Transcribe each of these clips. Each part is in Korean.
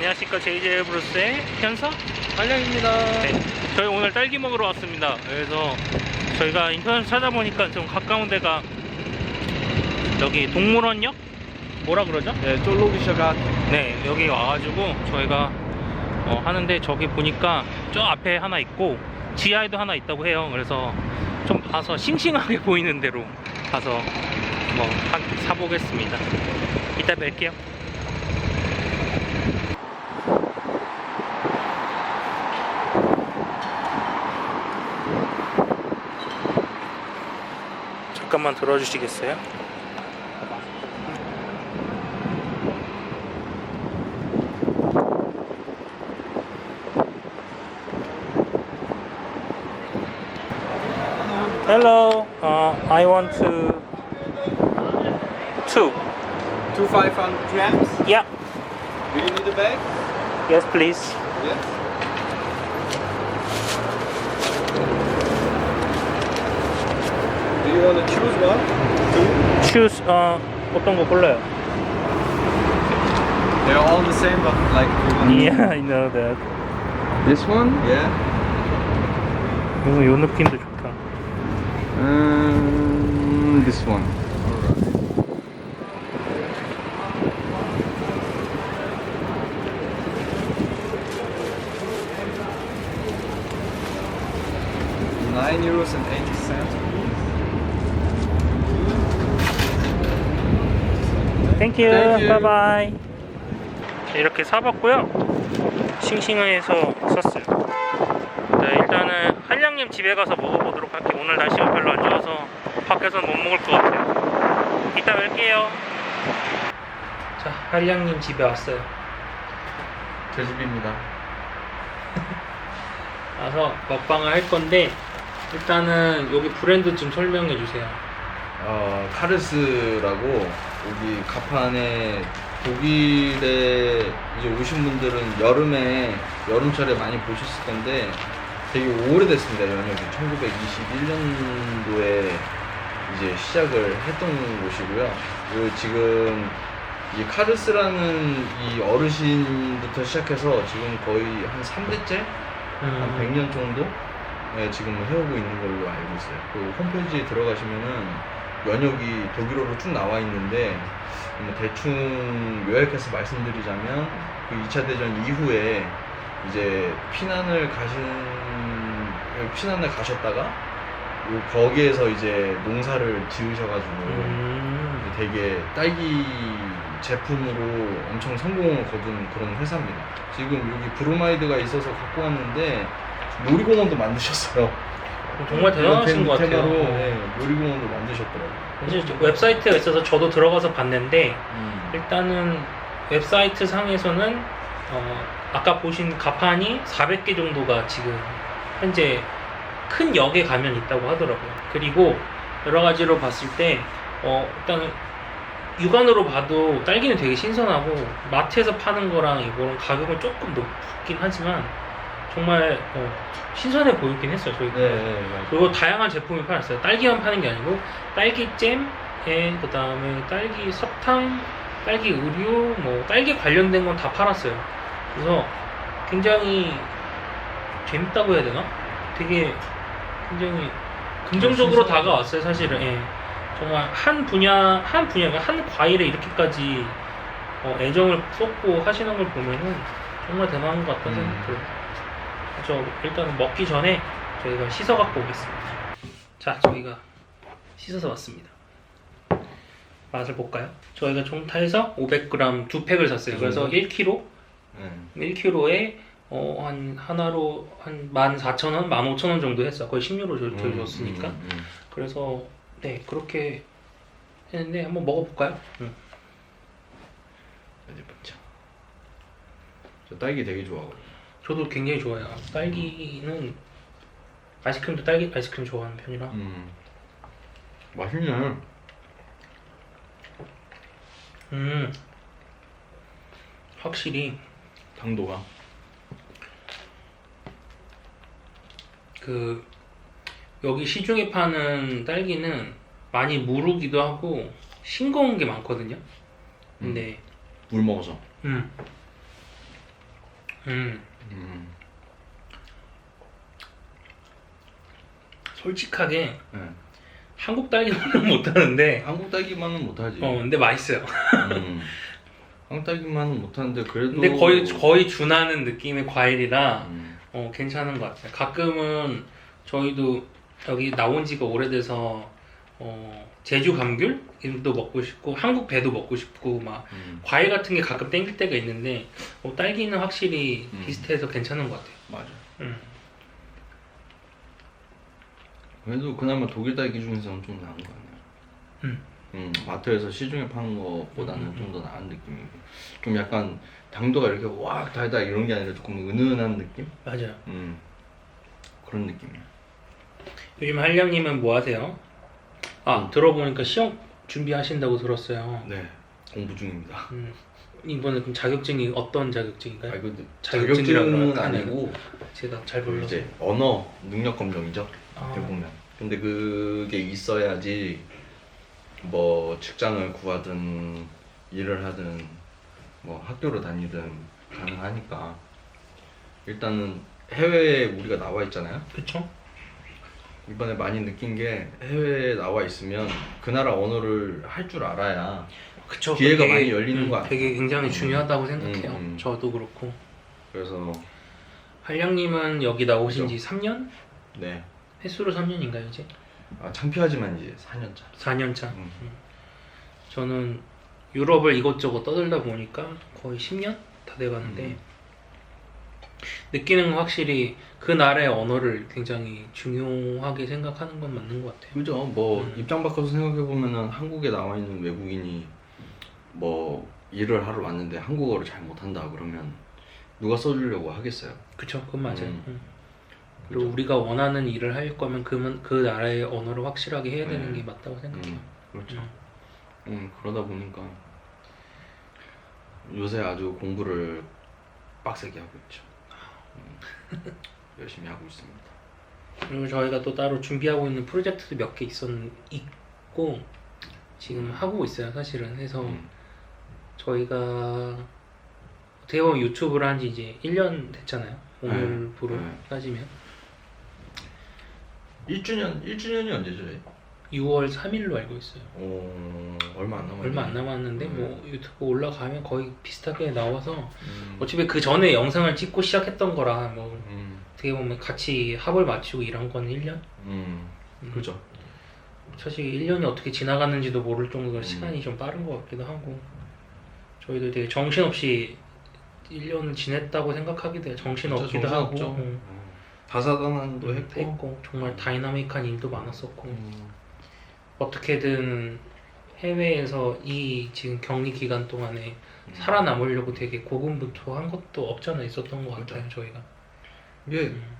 안녕하십니까 JJ 브루스의 현서? 한량입니다. 네. 저희 오늘 딸기 먹으러 왔습니다. 그래서 저희가 인터넷 찾아보니까 좀 가까운 데가 여기 동물원역? 뭐라 그러죠? 네, 쫄로기셔가 네, 여기 와가지고 저희가 어, 하는데 저기 보니까 저 앞에 하나 있고 지하에도 하나 있다고 해요. 그래서 좀 봐서 싱싱하게 보이는 대로 가서 뭐 한, 사보겠습니다. 이따 뵐게요. 잠깐만 들어주시겠어요? Hello, uh, I want to two. two 500 grams. Yeah, Do you need a bag? yes, please. Yes. You want to choose one? Two? Choose uh, 어떤 거 골라요? They're all the same, but like you want Yeah, I know that. This one? Yeah. 이거 요 느낌도 좋다. Um, this one. Nine euros and eighty Thank you. Thank you. Bye bye. 이렇게 사봤고요. 싱싱해서 샀어요. 네, 일단은 한량님 집에 가서 먹어보도록 할게요. 오늘 날씨가 별로 안 좋아서 밖에서는 못 먹을 것 같아요. 이따 뵐게요. 자, 한량님 집에 왔어요. 제 집입니다. 와서 먹방을 할 건데 일단은 여기 브랜드 좀 설명해 주세요. 어, 카르스라고 여기 가판에 독일에 이제 오신 분들은 여름에 여름철에 많이 보셨을 텐데 되게 오래됐습니다. 연역이 1921년도에 이제 시작을 했던 곳이고요. 그리고 지금 이 카르스라는 이 어르신부터 시작해서 지금 거의 한 3대째 한 100년 정도 네, 지금 해오고 있는 걸로 알고 있어요. 그 홈페이지에 들어가시면은 연역이 독일어로 쭉 나와 있는데 뭐 대충 요약해서 말씀드리자면 그 2차 대전 이후에 이제 피난을 가신 피난을 가셨다가 요 거기에서 이제 농사를 지으셔가지고 음. 되게 딸기 제품으로 엄청 성공을 거둔 그런 회사입니다. 지금 여기 브로마이드가 있어서 갖고 왔는데 놀이공원도 만드셨어요. 정말 대단하신 것 테- 같아요. 테마로 네, 놀이공원도 만드셨더라고요. 사실 저 웹사이트가 있어서 저도 들어가서 봤는데 음. 일단은 웹사이트 상에서는 어, 아까 보신 가판이 400개 정도가 지금 현재 큰 역에 가면 있다고 하더라고요. 그리고 여러 가지로 봤을 때 어, 일단은 육안으로 봐도 딸기는 되게 신선하고 마트에서 파는 거랑 이거랑 가격은 조금 높긴 하지만 정말 어, 신선해 보이긴 했어요. 저희 네, 네, 맞아요. 그리고 다양한 제품이 팔았어요. 딸기만 파는 게 아니고 딸기 잼에 그 다음에 딸기 사탕, 딸기 의류, 뭐 딸기 관련된 건 다 팔았어요. 그래서 굉장히 재밌다고 해야 되나? 되게 굉장히 긍정적으로 신선하죠. 다가왔어요, 사실은. 예. 정말 한 분야, 한 분야가 한 과일에 이렇게까지 어, 애정을 쏟고 하시는 걸 보면은 정말 대단한 것 같다는 음. 생각이 들어요. 저 일단은 먹기 전에 저희가 씻어 갖고 오겠습니다. 자, 저희가 씻어서 왔습니다. 맛을 볼까요? 저희가 종타에서 500g 두 팩을 샀어요. 그 그래서 정도? 1kg, 네. 1kg에 어, 한 하나로 한 14,000원, 15,000원 정도 했어. 거의 10유로 저, 저희 음, 줬으니까. 음, 음. 그래서 네 그렇게 했는데 한번 먹어볼까요? 응. 어디 보자. 저 딸기 되게 좋아하거든요. 저도 굉장히 좋아요. 딸기는 아이스크림도 딸기 아이스크림 좋아하는 편이라. 음. 맛있네. 음 확실히 당도가. 그 여기 시중에 파는 딸기는 많이 무르기도 하고 싱거운 게 많거든요. 근데 물 먹어서. 음 음, 음. 솔직하게 네. 한국 딸기만은 못하는데 한국 딸기만은 못하지. 어 근데 맛있어요. 음. 한국 딸기만은 못하는데 그래도. 근데 거의 거의 준하는 느낌의 과일이라 음. 어 괜찮은 것 같아요. 가끔은 저희도 여기 나온 지가 오래돼서 어 제주 감귤도 먹고 싶고 한국 배도 먹고 싶고 막 음. 과일 같은 게 가끔 땡길 때가 있는데 어, 딸기는 확실히 음. 비슷해서 괜찮은 것 같아요. 맞아. 음. 그래도 그나마 독일 딸기 중에서는 좀 나은 거 같네요. 음. 음, 마트에서 시중에 파는 것보다는 음, 음, 좀더 나은 느낌이고 좀 약간 당도가 이렇게 와 달다 이런 게 아니라 조금 은은한 느낌? 맞아요. 음 그런 느낌이야. 요즘 한량님은 뭐 하세요? 아 음. 들어보니까 시험 준비하신다고 들었어요. 네 공부 중입니다. 음, 이번에 그럼 자격증이 어떤 자격증인가요? 아 이거 자격증이라 자격증은? 아니고 제가 잘그 몰라서. 이제 언어 능력 검정이죠. 아, 보면. 근데 그게 있어야지 뭐 직장을 구하든 일을 하든 뭐 학교를 다니든 가능하니까 일단은 해외에 우리가 나와 있잖아요. 그쵸? 이번에 많이 느낀 게 해외에 나와 있으면 그 나라 언어를 할 줄 알아야 그쵸. 기회가 그게, 많이 열리는 음, 것 같아요. 되게 굉장히 음. 중요하다고 생각해요. 음, 음. 저도 그렇고. 그래서 한량님은 여기 나오신 그죠. 지 3년? 네 횟수로 3년인가요 이제? 아, 창피하지만 이제 4년차. 4년 차. 음. 저는 유럽을 이것저것 떠들다 보니까 거의 10년 다 돼가는데 음. 느끼는 건 확실히 그 나라의 언어를 굉장히 중요하게 생각하는 건 맞는 것 같아요. 그죠. 뭐 음. 입장 바꿔서 생각해 보면은 한국에 나와 있는 외국인이 뭐 일을 하러 왔는데 한국어를 잘 못한다 그러면 누가 써주려고 하겠어요. 그쵸, 그건 맞아요. 음. 음. 그리고 그죠. 우리가 원하는 일을 할 거면 그, 그 나라의 언어를 확실하게 해야 되는 네. 게 맞다고 생각해요. 음, 그렇죠. 음. 음, 그러다 보니까 요새 아주 공부를 빡세게 하고 있죠. 음, 열심히 하고 있습니다. 그리고 저희가 또 따로 준비하고 있는 프로젝트도 몇 개 있었 있고 지금 하고 있어요, 사실은. 해서 음, 저희가 어떻게 보면 유튜브를 한 지 이제 1년 됐잖아요. 오늘부로 네. 따지면 1주년 1주년이 언제죠? 저희? 6월 3일로 알고 있어요. 어, 얼마 안 남았네. 얼마 안 남았는데 네. 뭐 유튜브 올라가면 거의 비슷하게 나와서 음, 어차피 그 전에 영상을 찍고 시작했던 거라 뭐 음, 어떻게 보면 같이 합을 맞추고 일한 건 1년? 음, 음. 그죠. 사실 1년이 어떻게 지나갔는지도 모를 정도로 음. 시간이 좀 빠른 것 같기도 하고 저희도 되게 정신없이 1년을 지냈다고 생각하기도 해요. 정신없기도 하고 정신없죠. 음, 다사다난도 했고, 했고. 정말 다이나믹한 일도 많았었고 음, 어떻게든 해외에서 이 지금 격리 기간 동안에 음. 살아남으려고 되게 고군분투한 것도 없잖아 있었던 것 그죠. 같아요 저희가 이게 음.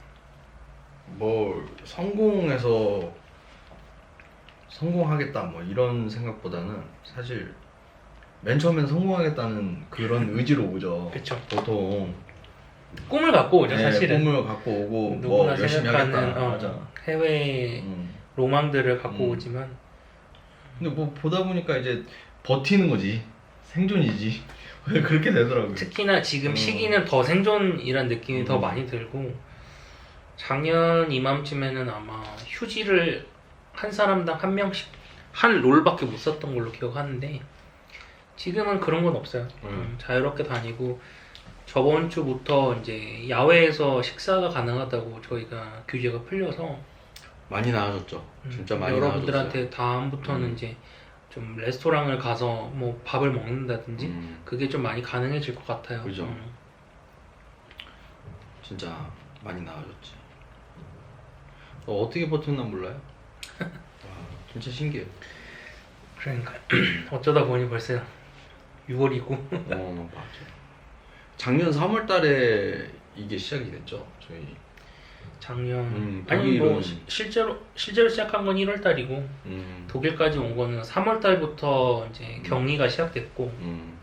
뭐 성공해서 성공하겠다 뭐 이런 생각보다는 사실 맨 처음엔 성공하겠다는 그런 의지로 오죠. 그쵸 보통 꿈을 갖고 오죠 네, 사실은 꿈을 갖고 오고 누구나 뭐 열심히 생각하는 하겠다. 어, 맞아. 해외 음. 로망들을 갖고 음. 오지만 근데 뭐 보다 보니까 이제 버티는 거지 생존이지 그렇게 되더라고요. 특히나 지금 음. 시기는 더 생존이란 느낌이 더 음. 많이 들고 작년 이맘쯤에는 아마 휴지를 한 사람당 한 명씩 한 롤밖에 못 썼던 걸로 기억하는데 지금은 그런 건 없어요. 음. 음, 자유롭게 다니고 저번 주부터 이제 야외에서 식사가 가능하다고 저희가 규제가 풀려서 많이 나아졌죠. 음, 진짜 많이 여러분들한테 다음부터는 음. 이제 좀 레스토랑을 가서 뭐 밥을 먹는다든지. 음, 그게 좀 많이 가능해질 것 같아요. 그죠. 음. 진짜 많이 나아졌지. 어, 어떻게 버텼나 몰라요. 와, 진짜 신기해요. 그러니까 어쩌다 보니 벌써 6월이고 어 맞아. 작년 3월달에 이게 시작이 됐죠. 저희. 작년 음, 아니 뭐 시- 실제로 실제로 시작한 건 1월 달이고 음, 독일까지 온 거는 3월 달부터 이제 음. 격리가 시작됐고 음,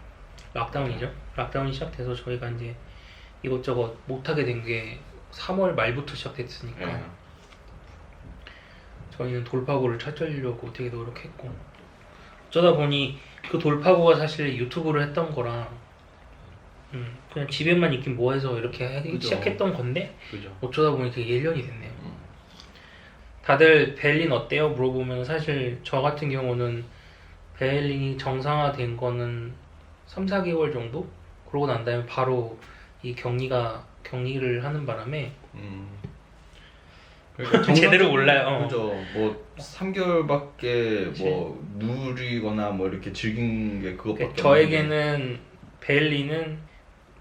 락다운이죠. 락다운이 시작돼서 저희가 이제 이것저것 못 하게 된 게 3월 말부터 시작됐으니까 예. 저희는 돌파구를 찾으려고 되게 노력했고 어쩌다 보니 그 돌파구가 사실 유튜브를 했던 거랑 음, 그냥 집에만 있긴 뭐해서 이렇게 하기 그죠. 시작했던 건데 그죠. 어쩌다 보니 그게 1년이 됐네요. 음. 다들 베를린 어때요? 물어보면 사실 저 같은 경우는 베를린이 정상화된 거는 3, 4개월 정도? 그러고 난 다음에 바로 이 격리가 격리를 하는 바람에 음. 제대로 몰라요. 어. 그죠. 뭐 3개월밖에 그치. 뭐 누리거나 뭐 이렇게 즐긴 게 그것밖에 그러니까 저에게는 베를린은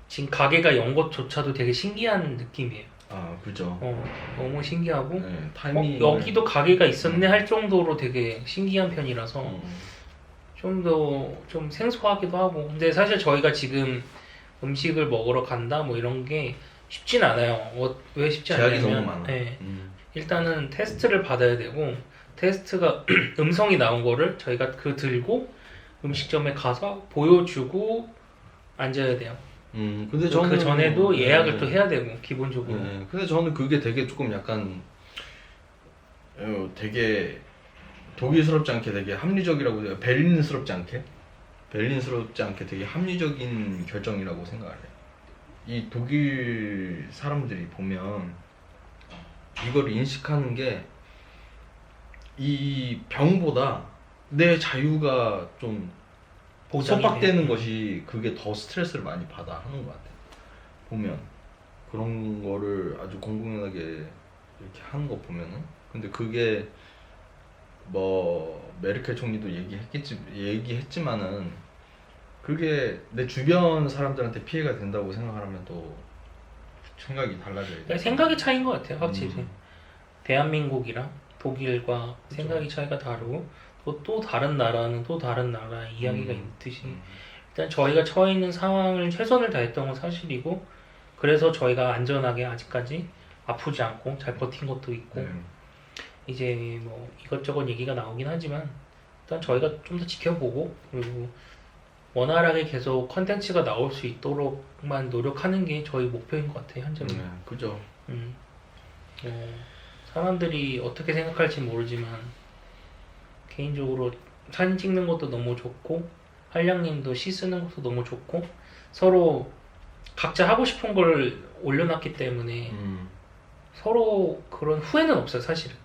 지금 가게가 연 것조차도 되게 신기한 느낌이에요. 아 그죠. 어, 너무 신기하고 네, 어, 타이밍 여기도 가게가 있었네 할 정도로 되게 신기한 편이라서 음. 좀더 좀 생소하기도 하고 근데 사실 저희가 지금 음식을 먹으러 간다 뭐 이런 게 쉽진 않아요 어, 왜 쉽지 제약이 않냐면 너무 많아. 네, 음. 일단은 테스트를 받아야 되고 테스트가 음성이 나온 거를 저희가 그 들고 음식점에 가서 보여주고 앉아야 돼요 음. 근데 그 저는 전에도 예약을 네. 또 해야 되고 기본적으로 네. 근데 저는 그게 되게 조금 약간 어, 되게 독일스럽지 않게 되게 합리적이라고 해요. 베를린스럽지 않게 베를린스럽지 않게 되게 합리적인 결정이라고 생각을 해요. 이 독일 사람들이 보면 이걸 인식하는 게 이 병보다 내 자유가 좀 보장이 속박되는. 것이 그게 더 스트레스를 많이 받아 하는 것 같아. 보면 그런 거를 아주 공공연하게 이렇게 하는 거 보면은 근데 그게 뭐 메르켈 총리도 얘기했겠지 얘기했지만은 그게 내 주변 사람들한테 피해가 된다고 생각하면 또 생각이 달라져야 돼. 그러니까 생각의 차이인 것 같아요 확실히 음. 대한민국이랑 독일과 생각의 차이가 다르고 또, 또 다른 나라는 또 다른 나라의 이야기가 음. 있듯이 음. 일단 저희가 처해 있는 상황을 최선을 다했던 건 사실이고 그래서 저희가 안전하게 아직까지 아프지 않고 잘 버틴 것도 있고 네. 이제 뭐 이것저것 얘기가 나오긴 하지만 일단 저희가 좀 더 지켜보고 그리고 원활하게 계속 컨텐츠가 나올 수 있도록만 노력하는 게 저희 목표인 것 같아요 현재는. 네, 그죠. 음. 어, 사람들이 어떻게 생각할지 모르지만 개인적으로 사진 찍는 것도 너무 좋고 한량님도 시 쓰는 것도 너무 좋고 서로 각자 하고 싶은 걸 올려놨기 때문에 음. 서로 그런 후회는 없어요 사실은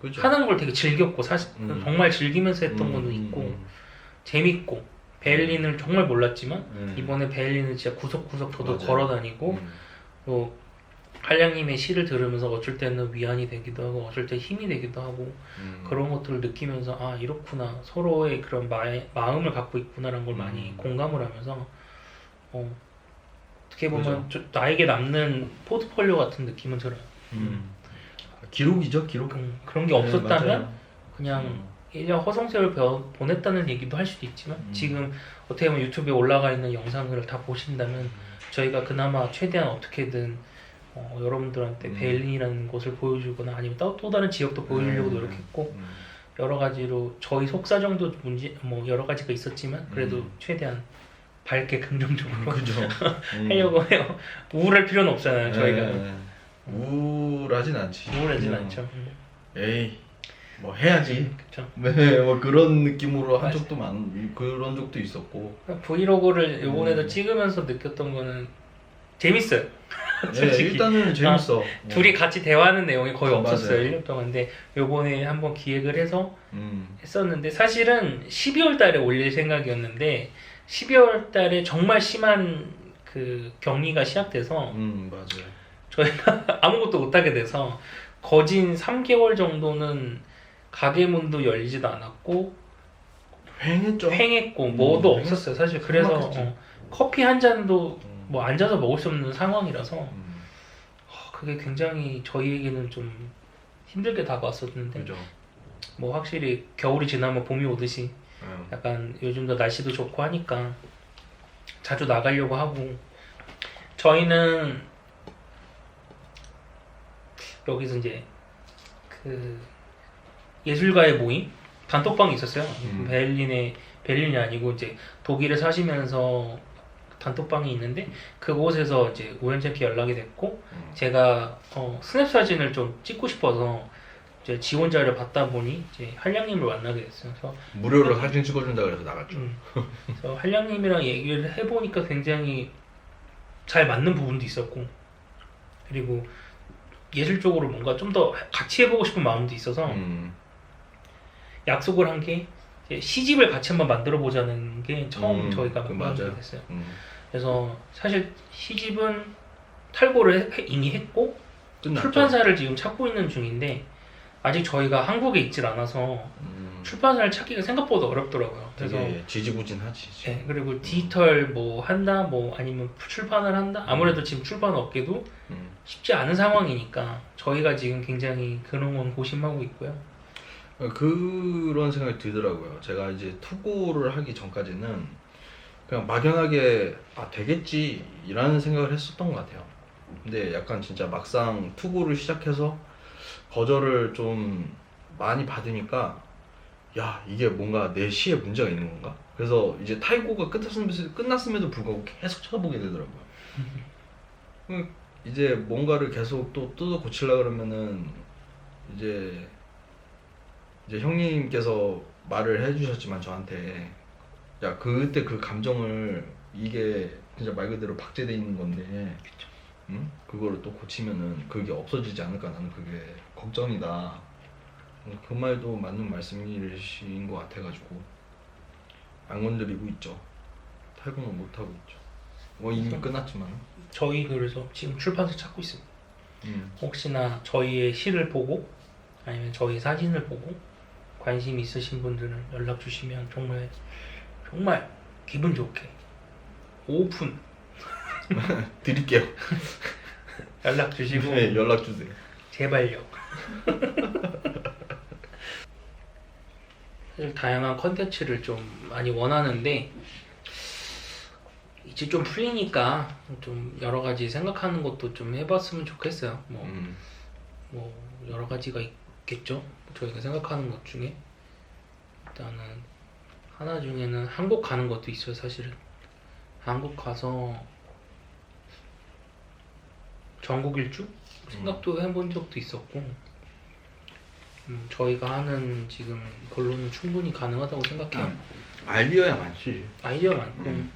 그죠. 하는 걸 되게 즐겼고 사실 음. 정말 즐기면서 했던 음, 거는 음, 있고 음. 재밌고 베를린을 정말 몰랐지만 음. 이번에 베를린을 진짜 구석구석 저도 맞아요. 걸어 다니고 음. 또 한량님의 시를 들으면서 어쩔 때는 위안이 되기도 하고 어쩔 때 힘이 되기도 하고 음. 그런 것들을 느끼면서 아 이렇구나 서로의 그런 마, 마음을 갖고 있구나라는 걸 많이 음. 공감을 하면서 어, 어떻게 보면. 저- 나에게 남는 포트폴리오 같은 느낌은 들어요. 음. 기록이죠, 기록. 음, 그런 게 네, 없었다면 맞아요. 그냥 음. 1년 허송세월 벼- 보냈다는 얘기도 할 수도 있지만 음. 지금 어떻게 보면 유튜브에 올라가 있는 영상을 다 보신다면 저희가 그나마 최대한 어떻게든 어, 여러분들한테 음. 베를린이라는 곳을 보여주거나 아니면 또, 또 다른 지역도 보여주려고 음. 노력했고 음. 여러 가지로 저희 속사정도 문제 뭐 여러 가지가 있었지만 그래도 음. 최대한 밝게 긍정적으로. 음. 하려고 해요. 우울할 필요는 없잖아요. 저희가 네. 우울하진 않지. 우울하진 그냥, 않죠. 음, 에이, 뭐 해야지. 그렇죠. 네, 뭐 그런 느낌으로 한. 적도 많, 그런 적도 있었고. 브이로그를 이번에도 음. 찍으면서 느꼈던 거는 재밌어요. 네, 솔직히. 일단은 재밌어. 둘이 같이 대화하는 내용이 거의 어, 없었어요. 맞아요. 1년 동안. 근데 요번에 한번 기획을 해서 음, 했었는데 사실은 12월 달에 올릴 생각이었는데 12월 달에 정말 심한 그 격리가 시작돼서 음, 맞아요. 저희가 아무것도 못하게 돼서 거진 3개월 정도는 가게 문도 열리지도 않았고 횡했죠. 횡했고 뭐도 음, 없었어요 사실 그래서. 어, 커피 한 잔도 음, 뭐 앉아서 먹을 수 없는 상황이라서 음, 어, 그게 굉장히 저희에게는 좀 힘들게 다가왔었는데 그죠. 뭐 확실히 겨울이 지나면 봄이 오듯이 음, 약간 요즘도 날씨도 좋고 하니까 자주 나가려고 하고 저희는 여기서 이제 그 예술가의 모임 단톡방이 있었어요. 음. 베를린에 베를린이 아니고 이제 독일에 사시면서 단톡방이 있는데 그곳에서 이제 우연찮게 연락이 됐고 음. 제가 어, 스냅 사진을 좀 찍고 싶어서 이제 지원자를 받다 보니 이제 한량님을 만나게 됐어요. 그래서 무료로 사진 찍어준다 그래서 나갔죠. 음. 그래서 한량님이랑 얘기를 해보니까 굉장히 잘 맞는 부분도 있었고 그리고 예술적으로 뭔가 좀 더 같이 해보고 싶은 마음도 있어서 음. 약속을 한 게 시집을 같이 한번 만들어 보자는 게 처음 음, 저희가 그 만들게. 됐어요. 음. 그래서 사실 시집은 탈고를 해- 이미 했고 끝났죠. 출판사를 지금 찾고 있는 중인데 아직 저희가 한국에 있질 않아서 음. 출판사를 찾기가 생각보다 어렵더라고요. 그래서 지지부진하지. 지금. 네, 그리고 디지털 뭐 한다 뭐 아니면 출판을 한다 아무래도 지금 출판 업계도 음. 쉽지 않은 상황이니까 저희가 지금 굉장히 그런 건 고심하고 있고요. 그런 생각이 들더라고요. 제가 이제 투고를 하기 전까지는 그냥 막연하게 아 되겠지 이라는 생각을 했었던 것 같아요. 근데 약간 진짜 막상 투고를 시작해서 거절을 좀 많이 받으니까 야 이게 뭔가 내 시에 문제가 있는 건가? 그래서 이제 타이고가 끝났음에도, 불구하고 계속 쳐다보게 되더라고요. 음, 이제 뭔가를 계속 또 뜯어 고치려 그러면은 이제 이제 형님께서 말을 해주셨지만 저한테 야 그때 그 감정을 이게 진짜 말 그대로 박제돼 있는 건데 응? 그거를 또 고치면은 그게 없어지지 않을까 나는 그게 걱정이다 그 말도 맞는 말씀이신 것 같아가지고 안 건드리고 있죠 탈구는 못하고 있죠 뭐 이미 끝났지만 저희 그래서 지금 출판사 찾고 있습니다. 음. 혹시나 저희의 시를 보고 아니면 저희 사진을 보고 관심 있으신 분들은 연락 주시면 정말 정말 기분 좋게 오픈 드릴게요 연락 주시고 네 연락 주세요 제발요. 사실 다양한 컨텐츠를 좀 많이 원하는데 이제 좀 풀리니까 좀 여러 가지 생각하는 것도 좀 해봤으면 좋겠어요. 뭐, 음. 뭐 여러 가지가 있 겠죠. 저희가 생각하는 것 중에 일단은 하나 중에는 한국 가는 것도 있어요. 사실은 한국 가서 전국 일주 생각도 해본 적도 있었고 음, 저희가 하는 지금 걸로는 충분히 가능하다고 생각해요. 아이디어야 많지 아이디어 많고 음.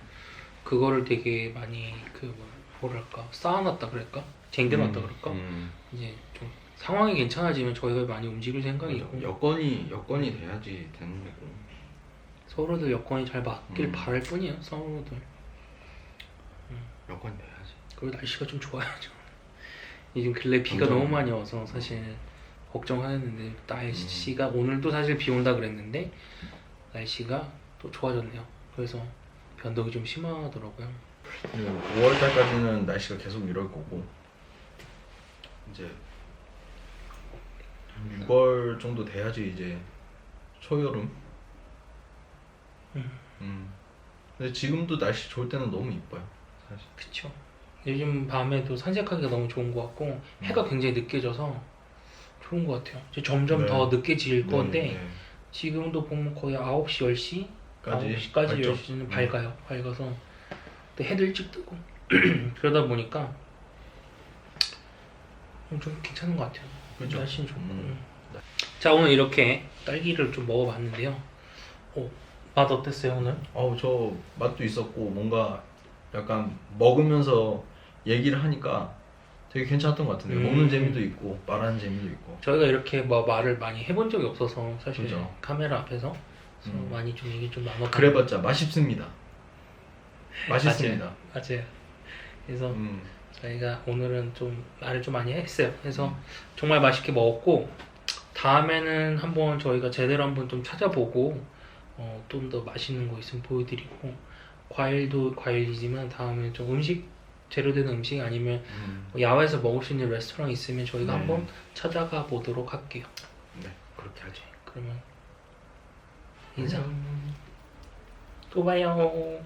그거를 되게 많이 그 뭐- 뭐랄까 쌓아놨다 그럴까 쟁겨놨다 음, 그럴까 음. 이제 좀 상황이 괜찮아지면 저희가 많이 움직일 생각이고 여건이 여건이 돼야지 되는 거고. 서로들 여건이 잘 맞길 음. 바랄 뿐이에요 서로들 여건 돼야지. 그리고 날씨가 좀 좋아야죠 요즘 근래 비가 완전. 너무 많이 와서 사실 걱정하였는데 날씨가 오늘도 사실 비 온다 그랬는데 날씨가 또 좋아졌네요 그래서 변동이 좀 심하더라고요 5월 달까지는 날씨가 계속 이럴 거고 이제 한 6월 정도 돼야지 이제 초여름. 음. 음. 근데 지금도 날씨 좋을 때는 너무 이뻐요. 사실. 그쵸 요즘 밤에도 산책하기가 너무 좋은 것 같고 해가 굉장히 늦게 져서 좋은 것 같아요 이제 점점 네. 더 늦게 질 건데 네, 지금도 보면 거의 9시, 10시 까지 9시까지 밝죠? 10시는 음. 밝아요 밝아서 또 해도 일찍 뜨고 그러다 보니까 좀 괜찮은 것 같아요 그죠? 날씨는 좋고 음. 자 오늘 이렇게 딸기를 좀 먹어봤는데요 오, 맛 어땠어요 오늘? 어우 저 맛도 있었고 뭔가 약간 먹으면서 얘기를 하니까 되게 괜찮았던 것 같은데 음. 먹는 재미도 있고 말하는 재미도 있고 저희가 이렇게 뭐 말을 많이 해본 적이 없어서 사실 그죠. 카메라 앞에서 음. 많이 좀 얘기 좀 나눠 그래봤자 맛있습니다. 맛있습니다. 맞아요 그래서 음. 저희가 오늘은 좀 말을 좀 많이 했어요. 그래서 음. 정말 맛있게 먹었고 다음에는 한번 저희가 제대로 한번 좀 찾아보고 어, 좀 더 맛있는 거 있으면 보여드리고 과일도 과일이지만 다음에 좀 음식 재료된 음식 아니면 음. 뭐 야외에서 먹을 수 있는 레스토랑 있으면 저희가 네. 한번 찾아가 보도록 할게요. 네 그렇게 하죠. 그러면 인사 또 봐요.